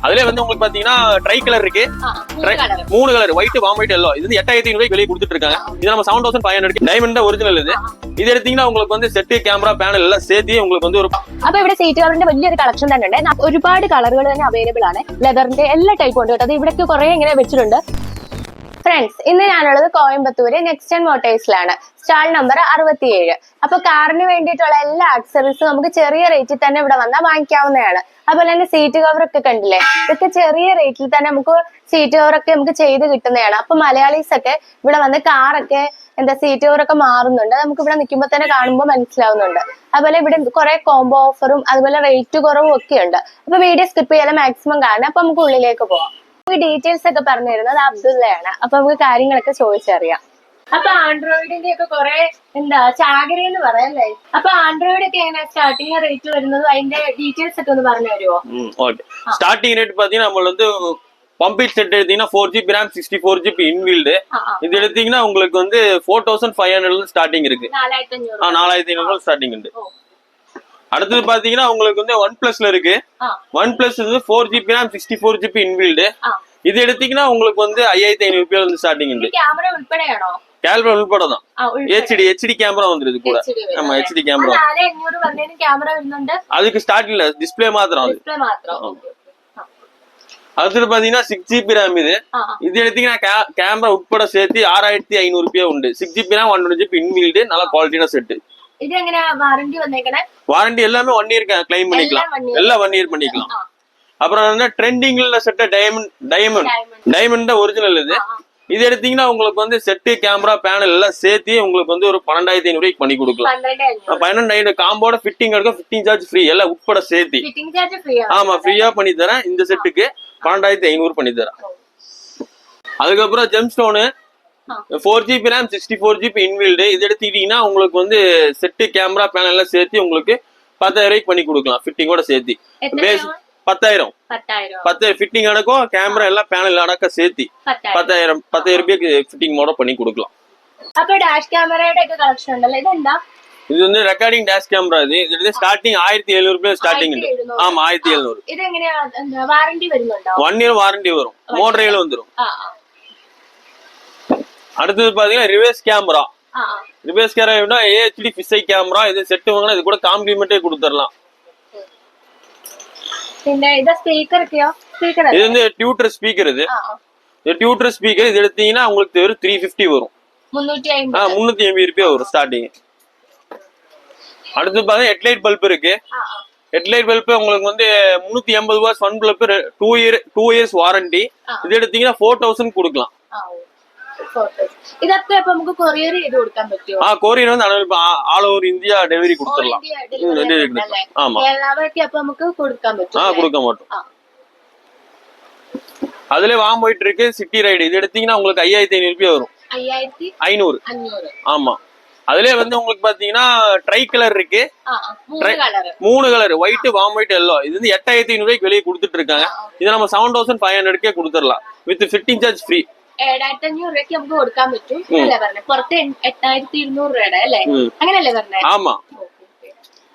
அதுல வந்து உங்களுக்கு பாத்தீங்கன்னா ட்ரை கலர் இருக்கு ആ, മൂന്ന് കളർ மூணு colour white warm white yellow இது வந்து எட்டாயிரத்தி ஐநூறு வெளியே கொடுத்துட்டு இருக்காங்க இது நம்ம seven thousand five hundred diamond original இது இது எடுத்தீங்கன்னா உங்களுக்கு வந்து செட்டு கேமரா பேனல் எல்லாம் சேர்த்து உங்களுக்கு வந்து ஒரு അപ്പൊ ഇവിടെ സീറ്റ് കവറിന്റെ വലിയൊരു കളക്ഷൻ തന്നെ ഉണ്ട് ന- ഒരുപാട് കളറുകൾ തന്നെ അവൈലബിൾ ആണ് ലെതറിന്റെ എല്ലാ ടൈപ്പും ഉണ്ട് കേട്ടോ അത് ഇവിടേക്ക് കുറെ ഇങ്ങനെ വെച്ചിട്ടുണ്ട് ഫ്രണ്ട്സ് ഇന്ന് ഞാനുള്ളത് Coimbatore next and മോട്ടേഴ്സിലാണ് stall number അറുപത്തിയേഴ് അപ്പൊ കാറിന് വേണ്ടിയിട്ടുള്ള എല്ലാ ആക്സറീസും നമുക്ക് ചെറിയ റേറ്റിൽ തന്നെ ഇവിടെ വന്നാൽ വാങ്ങിക്കാവുന്നതാണ് അതുപോലെ തന്നെ സീറ്റ് കവർ ഒക്കെ കണ്ടില്ലേ? ഇതൊക്കെ ചെറിയ റേറ്റിൽ തന്നെ നമുക്ക് സീറ്റ് കവർ ഒക്കെ നമുക്ക് ചെയ്ത് കിട്ടുന്നതാണ്. അപ്പൊ മലയാളീസ് ഒക്കെ ഇവിടെ വന്ന് കാറൊക്കെ എന്താ സീറ്റ് കവർ ഒക്കെ മാറുന്നുണ്ട്. നമുക്ക് ഇവിടെ നിൽക്കുമ്പോൾ തന്നെ കാണുമ്പോൾ മനസ്സിലാവുന്നുണ്ട്. അതുപോലെ ഇവിടെ കുറെ കോംബോ ഓഫറും അതുപോലെ റേറ്റ് കുറവും ഒക്കെ ഉണ്ട്. അപ്പൊ വീഡിയോ സ്കിപ്പ് ചെയ്യാൻ മാക്സിമം കാണാം. അപ്പൊ നമുക്ക് ഉള്ളിലേക്ക് പോവാം. ഡീറ്റെയിൽസ് ഒക്കെ പറഞ്ഞു തരുന്നത് അബ്ദുള്ളയാണ്. അപ്പൊ നമുക്ക് കാര്യങ്ങളൊക്കെ ചോദിച്ചറിയാം. അപ്പൊ ആൻഡ്രോയിഡിന്റെ ഒക്കെ കുറെ എന്താ ചാകരി എന്ന് പറയാല്ലേ അപ്പൊ ആൻഡ്രോയിഡ് ഒക്കെ എങ്ങനെ സ്റ്റാർട്ടിങ് റേറ്റ് വരുന്നത് അതിന്റെ ഡീറ്റെയിൽസ് ഒക്കെ ഒന്ന് പറഞ്ഞു തരുമോ ஓகே ஸ்டார்டிங் ரேட் பாத்தீங்கன்னா நம்ம வந்து பம்பிட் செட் எடுத்தீங்கன்னா four GB RAM sixty four GB inbuilt இது எடுத்தீங்கன்னா உங்களுக்கு வந்து ஃபோர் தௌசண்ட் ஃபைவ் ஹண்ட்ரட்ல ஸ்டார்டிங் இருக்கு നാലായിരത്തി അഞ്ഞൂറ് ஆ நாலாயிரத்தி ஐநூறு ஸ்டார்டிங் உண்டு ஓ. அடுத்தது பாத்தீங்கன்னா உங்களுக்கு வந்து ஒன் பிளஸ்ல இருக்கு ആ ஒன் பிளஸ் வந்து four GB RAM sixty four GB inbuilt ആ இது எடுத்தீங்கன்னா உங்களுக்கு வந்து ஐயாயிரத்தி ஐநூறு ரூபாயில இருந்து ஸ்டார்டிங் உண்டு ക്യാമറ ഉൾപ്പെടെയാണോ கேல்பா உள்பட தான் ஹெச்டி ஹெச்டி கேமரா வந்துருது கூட நம்ம ஹெச்டி கேமரா அதுக்கு ஸ்டார்ட் இல்ல டிஸ்பிளே மாத்திரம் அது அடுத்தது பாத்தீங்கன்னா சிக்ஸ் ஜிபி ரேம் இது இது எடுத்தீங்கன்னா கேமரா உட்பட சேர்த்து ஆறாயிரத்தி ஐநூறு ரூபாய் உண்டு six GB RAM one GB inbuilt நல்ல குவாலிட்டியான செட்டு வாரண்டி எல்லாமே ஒன் இயர் கிளைம் பண்ணிக்கலாம் எல்லாம் ஒன் இயர் பண்ணிக்கலாம் அப்புறம் என்ன ட்ரெண்டிங்ல செட்ட டைமண்ட் டைமண்ட் டைமண்ட் ஒரிஜினல் இது இது எடுத்தீங்கன்னா உங்களுக்கு வந்து செட்டு கேமரா பேனல் எல்லாம் சேர்த்து உங்களுக்கு வந்து ஒரு பன்னெண்டாயிரத்தி ஐநூறுக்கு பண்ணி கொடுக்கலாம். பன்னெண்டாயிரம் காம்போட ஃபிட்டிங் எடுக்க ஃபிட்டிங் சார்ஜ் ஃப்ரீ எல்லாம் உட்பட சேர்த்து. ஆமா ஃப்ரீயா பண்ணி தரேன். இந்த செட்டுக்கு பன்னெண்டாயிரத்தி ஐநூறு பண்ணி தரேன். அதுக்கப்புறம் gem stone four GB RAM sixty four GB inbuilt இது எடுத்துக்கிட்டீங்கன்னா உங்களுக்கு வந்து செட்டு கேமரா பேனல் எல்லாம் சேர்த்து உங்களுக்கு பத்தாயிரம் ரூபாய்க்கு பண்ணி கொடுக்கலாம் ஃபிட்டிங்கோட சேர்த்து. பேஸ் பத்தாயிரம் പത്തായിരം பத்தாயிரம் ஃபிட்டிங் அடக்கம் கேமரா எல்லாம் பேனல் அடக்க சேர்த்து പത്തായിരം பத்தாயிரம் பத்தாயிரம் ரூபாய்க்கு ஃபிட்டிங் மோட பண்ணி கொடுக்கலாம் അപ്പൊ ഡാഷ് ക്യാമറയുടെ ഒക്കെ കളക്ഷൻ ഉണ്ടല്ലോ ഇതെന്താ இது வந்து ரெக்கார்டிங் டேஷ் கேமரா இது இது ஸ்டார்டிங் ஆயிரத்தி எழுநூறு ரூபாய் ஸ்டார்டிங் ഉണ്ട് ആയിരത്തി എഴുന്നൂറ്. ஆமா ஆயிரத்தி எழுநூறு ഇതെങ്ങനെയാ എന്താ വാറന്റി വരുന്നുണ്ടോ ஒன் இயர் வாரண்டி வரும் மோட்டரையில வந்துடும் ആ ആ அடுத்தது பாத்தீங்கன்னா ரிவர்ஸ் கேமரா ആ ആ ரிவர்ஸ் கேமரா ஏஹெச்டி பிசை கேமரா இது செட்டு வாங்கினா இது கூட காம்ப்ளிமெண்டே கொடுத்துடலாம் പിന്നെ ഇത് സ്പീക്കർ ഒക്കെയോ സ്പീക്കർ இது வந்து டியூட்டர் ஸ்பீக்கர் இது ആ ആ இது டியூட்டர் ஸ்பீக்கர் இது எடுத்தீங்கன்னா உங்களுக்கு வெறும் த்ரீ ஃபிஃப்டி வரும் മുന്നൂറ്റി ஆ അമ്പത് முந்நூத்தி எண்பது ரூபாய் வரும் ஸ்டார்டிங் அடுத்து பாத்தீங்கன்னா ஹெட்லைட் பல்ப் இருக்கு ആ ആ ஹெட்லைட் பல்ப் உங்களுக்கு வந்து முந்நூத்தி எண்பது ரூபாய் one bulb two year two years warranty ആ. இது எடுத்தீங்கன்னா ஃபோர் தௌசண்ட் கொடுக்கலாம் ആ ഓ. Photos. ഇതൊക്കെ ഇപ്പൊ നമുക്ക് കൊറിയർ ചെയ്ത് കൊടുക്കാൻ പറ്റുമോ ஆ கொரியர் வந்து all over India delivery All கொடுத்துடலாம் India ம், delivery delivery ഉണ്ട് അല്ലേ? ஆமா കേരളാവൊക്കെ അപ്പൊ നമുക്ക് കൊടുക്കാൻ പറ്റും ஆ അല്ലേ? கொடுக்க மாட்டோம் ആ. அதுல வாம் போயிட்டு இருக்கு சிட்டி ரைடு இது எடுத்தீங்கன்னா உங்களுக்கு ஐயாயிரத்தி ஐநூறு ரூபாய் வரும் അയ്യായിരത്തി ஐநூறு അഞ്ഞൂറ് ஆமா அதுலயே வந்து உங்களுக்கு பாத்தீங்கன்னா ட்ரை கலர் இருக்கு ആ ആ. മൂന്ന് കളറ് மூணு colour white warm white yellow இது வந்து எட்டாயிரத்தி ஐநூறு ரூபாய்க்கு வெளியே கொடுத்துட்டு இருக்காங்க இதை நம்ம செவன் தௌசண்ட் ஃபைவ் ஹண்ட்ரட்கே கொடுத்துடலாம் வித் ஃபிட்டிங் சார்ஜ் ஃப்ரீ ഏഴായിരത്തി അഞ്ഞൂറ് രൂപയ്ക്ക് നമുക്ക് കൊടുക്കാൻ പറ്റും. അല്ലേ പറഞ്ഞത് പുറത്ത് എട്ടായിരത്തി ഇരുന്നൂറ് രൂപയുടെ അല്ലേ? അങ്ങനല്ലേ പറഞ്ഞത്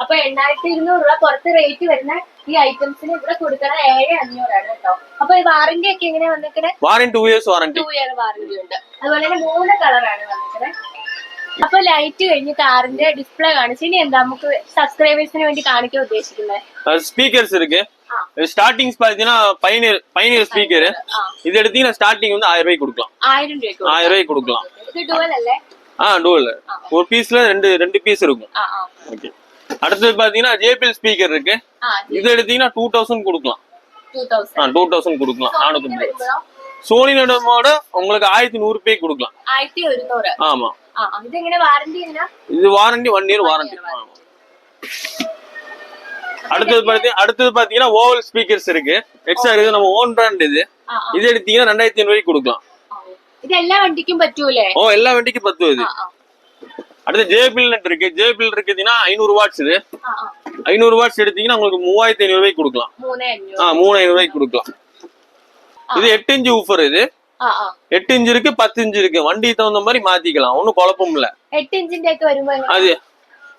അപ്പൊ എണ്ണായിരത്തി ഇരുന്നൂറ് രൂപ പുറത്ത് റേറ്റ് വരുന്ന ഈ ഐറ്റംസിന് ഇവിടെ കൊടുക്കണ ഏഴ് അഞ്ഞൂറാണ് കേട്ടോ. അപ്പൊ ഈ വാറന്റി ഒക്കെ എങ്ങനെ വന്നിരിക്കുന്നത് വാറന്റി ഇയർ വാറന്റി ഉണ്ട്. അതുപോലെ തന്നെ മൂന്ന് കളറാണ് വന്നിരിക്കുന്നത് അപ്പൊ ലൈറ്റ് കഴിഞ്ഞ് കാറിന്റെ ഡിസ്പ്ലേ കാണിച്ചു ഇനി എന്താ നമുക്ക് സബ്സ്ക്രൈബേഴ്സിന് വേണ്ടി കാണിക്കാൻ ഉദ്ദേശിക്കുന്നത്? സ്പീക്കേഴ്സ് ஸ்டார்டிங் பாத்தீங்கன்னா பைனியர் பைனியர் ஸ்பீக்கர் இது எடுத்தீங்கன்னா ஸ்டார்டிங் வந்து ஆயிரம் ரூபாய்க்கு கொடுக்கலாம். ஆயிரம் ரூபாய்க்கு கொடுக்கலாம். ஆ டூவல் ஒரு பீஸ்ல ரெண்டு ரெண்டு பீஸ் இருக்கும். ஓகே அடுத்தது பாத்தீங்கன்னா ஜேபிஎல் ஸ்பீக்கர் இருக்கு. இது எடுத்தீங்கன்னா டூ தௌசண்ட் கொடுக்கலாம். டூ தௌசண்ட் கொடுக்கலாம். நானூத்தி சோனினோட உங்களுக்கு ஆயிரத்தி நூறு ரூபாய்க்கு கொடுக்கலாம். ஆமா. இது வாரண்டி ஒன் இயர் வாரண்டி ஆமா. அடுத்தது பாத்தீங்க அடுத்தது பாத்தீங்கன்னா ஓவல் ஸ்பீக்கர்ஸ் இருக்கு. எக்ஸ்ட்ரா இருக்கு நம்ம ஓன் பிராண்ட் இது. இது எடுத்தீங்கன்னா ரெண்டாயிரத்தி ஐநூறு கொடுக்கலாம். இது எல்லா வண்டிக்கும் பத்தூலே ஓ எல்லா வண்டிக்கும் பத்து இது. அடுத்து ஜேபில் நெட் இருக்கு. ஜேபில் இருக்குதுன்னா ஐநூறு வாட்ஸ் இது. ஐநூறு வாட்ஸ் எடுத்தீங்கன்னா உங்களுக்கு மூவாயிரத்தி ஐநூறு ரூபாய்க்கு கொடுக்கலாம். ஆ மூணு ஐநூறு ரூபாய்க்கு கொடுக்கலாம். இது எட்டு இன்ச்சு ஊஃபர் இது. எட்டு இன்ச்சு இருக்கு பத்து இன்ச்சு இருக்கு. வண்டி தகுந்த மாதிரி மாத்திக்கலாம். ஒன்னும் குழப்பம் இல்ல. எட்டு இன்ச்சு அது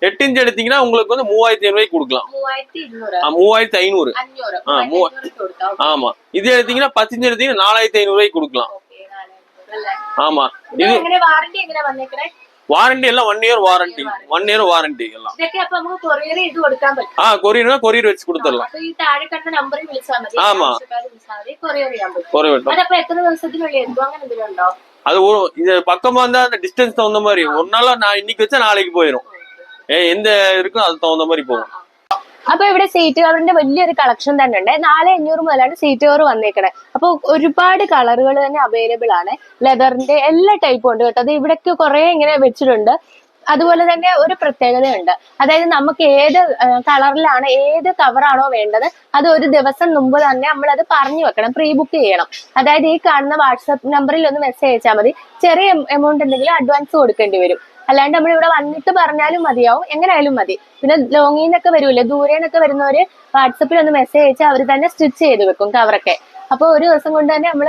எட்டு இன்ச் எடுத்தீங்கன்னா உங்களுக்கு வந்து மூவாயிரத்தி ஐநூறு கொடுக்கலாம் മൂവായിരത്തി ഇരുന്നൂറ് ஆ, மூவாயிரத்தி ஐநூறு അഞ്ഞൂറ് ആ, മൂവ- അഞ്ഞൂറ് കൊടുക്കാം ஆமா இது எடுத்தீங்கன்னா பத்து இன்ச் எடுத்தீங்கன்னா நாலாயிரத்தி ஐநூறு ரூபாய்க்கு கொடுக்கலாம் ഓക്കേ, നാല് അഞ്ഞൂറ് അല്ലേ? ஆமா ഇത് ഇത് എങ്ങനെ വാറണ്ടി എങ്ങനെ വന്നേക്കണേ வாரண்டி எல்லாம் one year warranty one year warranty எல்லாம் ഇതൊക്കെ അപ്പൊ നമുക്ക് കൊറിയർ ചെയ്ത് കൊടുക്കാൻ പറ്റും ஆ கொரியர்னா கொரியர் வச்சு கொடுத்துடலாம் അപ്പൊ ഈ താഴെ കണ്ട നമ്പറിൽ വിളിച്ചാൽ മതി ആമാ. ആവശ്യക്കാര് വിളിച്ചാൽ മതി കൊറിയർ ചെയ്യാൻ പറ്റും கொரியர் അതപ്പോ എത്ര ദിവസത്തിനുള്ളിൽ എത്തും അങ്ങനെ എന്തെങ്കിലും ഉണ്ടോ அது ஒரு இது பக்கமா இருந்தா அந்த டிஸ்டன்ஸ் தகுந்த மாதிரி ஒரு நாளா நான் இன்னைக்கு வச்சா நாளைக்கு போயிடும் എന്ത് ഇരിക്കും അത് തോന്നുന്ന മാതിരി പോകും. അപ്പൊ ഇവിടെ സീറ്റ് കവറിന്റെ വലിയൊരു കളക്ഷൻ തന്നെ ഉണ്ട്. നാല് അഞ്ഞൂറ് മുതലാണ് സീറ്റ് കവർ വന്നേക്കണേ. അപ്പൊ ഒരുപാട് കളറുകൾ തന്നെ അവൈലബിൾ ആണ്. ലെതറിന്റെ എല്ലാ ടൈപ്പും ഉണ്ട് കേട്ടോ. അത് ഇവിടൊക്കെ കുറെ ഇങ്ങനെ വെച്ചിട്ടുണ്ട്. അതുപോലെ തന്നെ ഒരു പ്രത്യേകതയുണ്ട്. അതായത് നമുക്ക് ഏത് കളറിലാണ് ഏത് കവറാണോ വേണ്ടത് അത് ഒരു ദിവസം മുമ്പ് തന്നെ നമ്മൾ അത് പറഞ്ഞു വെക്കണം പ്രീ ബുക്ക് ചെയ്യണം. അതായത് ഈ കാണുന്ന വാട്സാപ്പ് നമ്പറിൽ ഒന്ന് മെസ്സേജ് അയച്ചാൽ മതി. ചെറിയ എമൗണ്ട് എന്തെങ്കിലും അഡ്വാൻസ് കൊടുക്കേണ്ടി വരും. അല്ലാണ്ട് നമ്മൾ ഇവിടെ വന്നിട്ട് പറഞ്ഞാലും മതിയാവും. എങ്ങനെയായാലും മതി. പിന്നെ ലോങ്ങിൽ നിന്നൊക്കെ വരൂല്ലേ ദൂരെ നിന്നൊക്കെ വരുന്നവര് വാട്സപ്പിൽ ഒന്ന് മെസ്സേജ് അയച്ചാൽ അവർ തന്നെ സ്റ്റിച്ച് ചെയ്ത് വെക്കും കവറൊക്കെ അപ്പൊ ഒരു ദിവസം കൊണ്ട് തന്നെ നമ്മൾ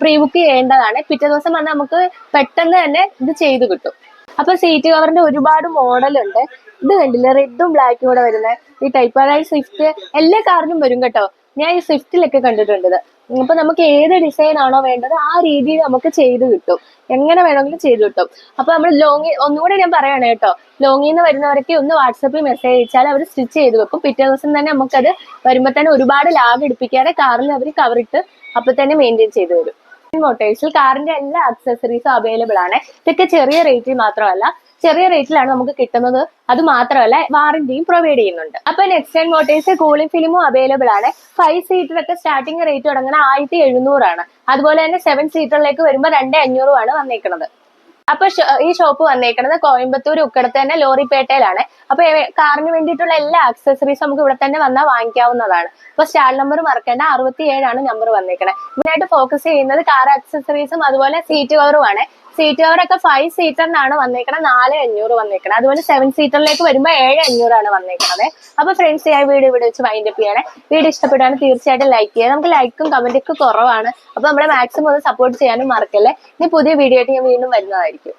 പ്രീ ബുക്ക് ചെയ്യേണ്ടതാണ്. പിറ്റേ ദിവസം വന്ന് നമുക്ക് പെട്ടെന്ന് തന്നെ ഇത് ചെയ്ത് കിട്ടും. അപ്പൊ സീറ്റ് കവറിന്റെ ഒരുപാട് മോഡൽ ഉണ്ട്. ഇത് കണ്ടില്ലേ? റെഡും ബ്ലാക്കും കൂടെ വരുന്നത് ഈ ടൈപ്പ് അതായത് സ്വിഫ്റ്റ് എല്ലാ കാറിനും വരും കേട്ടോ. ഞാൻ ഈ സ്വിഫ്റ്റിലൊക്കെ കണ്ടിട്ടുണ്ട് ഇത്. അപ്പൊ നമുക്ക് ഏത് ഡിസൈൻ ആണോ വേണ്ടത് ആ രീതിയിൽ നമുക്ക് ചെയ്ത് കിട്ടും. എങ്ങനെ വേണമെങ്കിലും ചെയ്ത് കിട്ടും. അപ്പൊ നമ്മൾ ലോങ്ങി ഒന്നുകൂടെ ഞാൻ പറയണേ കേട്ടോ. ലോങ്ങിൽ നിന്ന് വരുന്നവരൊക്കെ ഒന്ന് വാട്സപ്പിൽ മെസ്സേജ് അയച്ചാൽ അവർ സ്റ്റിച്ച് ചെയ്ത് വെക്കും. പിറ്റേ ദിവസം തന്നെ നമുക്കത് വരുമ്പോൾ തന്നെ ഒരുപാട് ലാഗ് എടുപ്പിക്കാതെ കാറിൽ അവർ കവറിട്ട് അപ്പൊ തന്നെ മെയിന്റെയിൻ ചെയ്ത് വരും മോട്ടേഴ്സിൽ കാറിന്റെ എല്ലാ അക്സസറീസും അവൈലബിൾ ആണ്. ഇതൊക്കെ ചെറിയ റേറ്റിൽ മാത്രമല്ല ചെറിയ റേറ്റിലാണ് നമുക്ക് കിട്ടുന്നത്. അത് മാത്രമല്ല വാറന്റിയും പ്രൊവൈഡ് ചെയ്യുന്നുണ്ട്. അപ്പൊ നെക്സ്റ്റ് ടൈം മോട്ടേഴ്സ് കൂളിംഗ് ഫിലിമും അവൈലബിൾ ആണ്. ഫൈവ് സീറ്ററൊക്കെ സ്റ്റാർട്ടിംഗ് റേറ്റ് തുടങ്ങുന്ന ആയിരത്തി എഴുന്നൂറാണ്. അതുപോലെ തന്നെ സെവൻ സീറ്ററിലേക്ക് വരുമ്പോൾ രണ്ട് അഞ്ഞൂറുമാണ് വന്നേക്കുന്നത് അപ്പൊ ഈ ഷോപ്പ് വന്നേക്കുന്നത് കോയമ്പത്തൂർ ഉക്കടത്ത് തന്നെ ലോറിപ്പേട്ടയിലാണ്. അപ്പൊ കാറിന് വേണ്ടിയിട്ടുള്ള എല്ലാ ആക്സസറീസും നമുക്ക് ഇവിടെ തന്നെ വന്നാൽ വാങ്ങിക്കാവുന്നതാണ്. അപ്പൊ സ്റ്റാൾ നമ്പർ മറക്കേണ്ട അറുപത്തി ഏഴാണ് നമ്പർ വന്നേക്കണേ മെയിനായിട്ട് ഫോക്കസ് ചെയ്യുന്നത് കാർ ആക്സസറീസും അതുപോലെ സീറ്റ് കവറുമാണ് സീറ്റ് കവറൊക്കെ ഫൈവ് സീറ്ററിനാണ് വന്നേക്കണത് നാല് അഞ്ഞൂറ് വന്നേക്കണത് അതുപോലെ സെവൻ സീറ്ററിലേക്ക് വരുമ്പോൾ ഏഴ് അഞ്ഞൂറാണ് വന്നേക്കണത്. അപ്പോൾ ഫ്രണ്ട്സ് ഞാൻ വീഡിയോ ഇവിടെ വെച്ച് വൈൻഡ് അപ്പ് ചെയ്യണേ. വീഡിയോ ഇഷ്ടപ്പെട്ടാണ് തീർച്ചയായിട്ടും ലൈക്ക് ചെയ്യുക. നമുക്ക് ലൈക്കും കമന്റും ഒക്കെ കുറവാണ്. അപ്പോൾ നമ്മളെ മാക്സിമം ഒന്ന് സപ്പോർട്ട് ചെയ്യാനും മറക്കല്ലേ. ഇനി പുതിയ വീഡിയോ ആയിട്ട് ഞാൻ വീണ്ടും വരുന്നതായിരിക്കും.